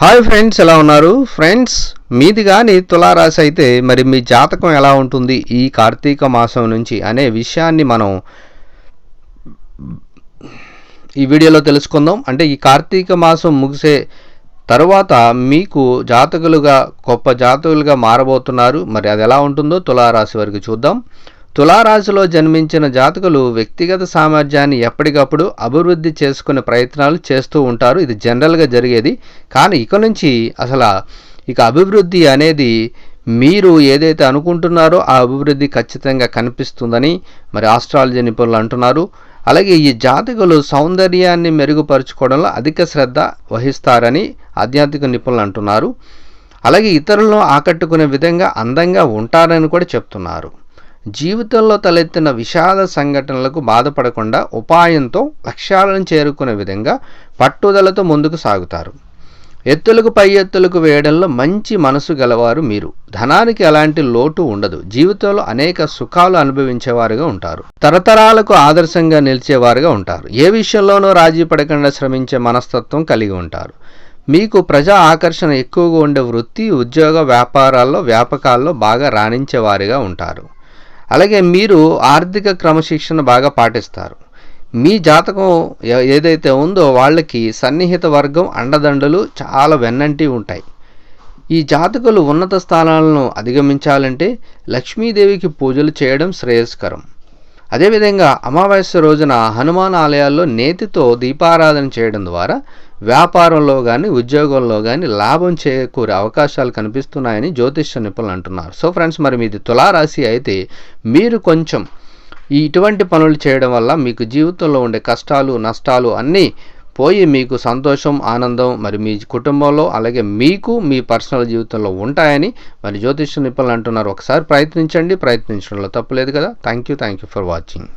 Hi friends ఎలా ఉన్నారు? Friends మీది కానీ తులారాశి అయితే మరి మీ జాతకం ఎలా ఉంటుంది ఈ కార్తీక మాసం నుంచి అనే విషయాన్ని మనం ఈ వీడియోలో తెలుసుకుందాం. అంటే ఈ కార్తీక మాసం ముగిసే తర్వాత మీకు జాతకులుగా గొప్ప జాతకులుగా మారబోతున్నారు. మరి అది ఎలా ఉంటుందో తులారాశి వరకు చూద్దాం. తులారాశిలో జన్మించిన జాతకులు వ్యక్తిగత సామర్థ్యాన్ని ఎప్పటికప్పుడు అభివృద్ధి చేసుకునే ప్రయత్నాలు చేస్తూ ఉంటారు. ఇది జనరల్గా జరిగేది. కానీ ఇక నుంచి అసలు ఇక అభివృద్ధి అనేది మీరు ఏదైతే అనుకుంటున్నారో ఆ అభివృద్ధి ఖచ్చితంగా కనిపిస్తుందని మరి ఆస్ట్రాలజీ నిపుణులు అంటున్నారు. అలాగే ఈ జాతకులు సౌందర్యాన్ని మెరుగుపరుచుకోవడంలో అధిక శ్రద్ధ వహిస్తారని ఆధ్యాత్మిక నిపుణులు అంటున్నారు. అలాగే ఇతరులను ఆకట్టుకునే విధంగా అందంగా ఉంటారని కూడా చెప్తున్నారు. జీవితంలో తలెత్తిన విషాద సంఘటనలకు బాధపడకుండా ఉపాయంతో లక్ష్యాలను చేరుకునే విధంగా పట్టుదలతో ముందుకు సాగుతారు. ఎత్తులకు పై ఎత్తులకు వేయడంలో మంచి మనసు గలవారు మీరు. ధనానికి ఎలాంటి లోటు ఉండదు. జీవితంలో అనేక సుఖాలు అనుభవించేవారుగా ఉంటారు. తరతరాలకు ఆదర్శంగా నిలిచేవారుగా ఉంటారు. ఏ విషయంలోనూ రాజీ పడకుండా శ్రమించే మనస్తత్వం కలిగి ఉంటారు. మీకు ప్రజా ఆకర్షణ ఎక్కువగా ఉండే వృత్తి ఉద్యోగ వ్యాపారాల్లో వ్యాపకాల్లో బాగా రాణించేవారుగా ఉంటారు. అలాగే మీరు ఆర్థిక క్రమశిక్షణ బాగా పాటిస్తారు. మీ జాతకం ఏదైతే ఉందో వాళ్ళకి సన్నిహిత వర్గం అండదండలు చాలా వెన్నంటి ఉంటాయి. ఈ జాతకులు ఉన్నత స్థానాలను అధిగమించాలంటే లక్ష్మీదేవికి పూజలు చేయడం శ్రేయస్కరం. అదేవిధంగా అమావాస్య రోజున హనుమాన్ ఆలయాల్లో నేతితో దీపారాధన చేయడం ద్వారా వ్యాపారంలో కానీ ఉద్యోగంలో కానీ లాభం చేకూరే అవకాశాలు కనిపిస్తున్నాయని జ్యోతిష్య నిపుణులు అంటున్నారు. సో ఫ్రెండ్స్ మరి మీది తులారాశి అయితే మీరు కొంచెం ఈ ఇటువంటి పనులు చేయడం వల్ల మీకు జీవితంలో ఉండే కష్టాలు నష్టాలు అన్నీ పోయి మీకు సంతోషం ఆనందం మరి మీ కుటుంబంలో అలాగే మీకు మీ పర్సనల్ జీవితంలో ఉంటాయని మరి జ్యోతిష్య నిపుణులు అంటున్నారు. ఒకసారి ప్రయత్నించండి ప్రయత్నించడంలో తప్పులేదు కదా. Thank you thank you for watching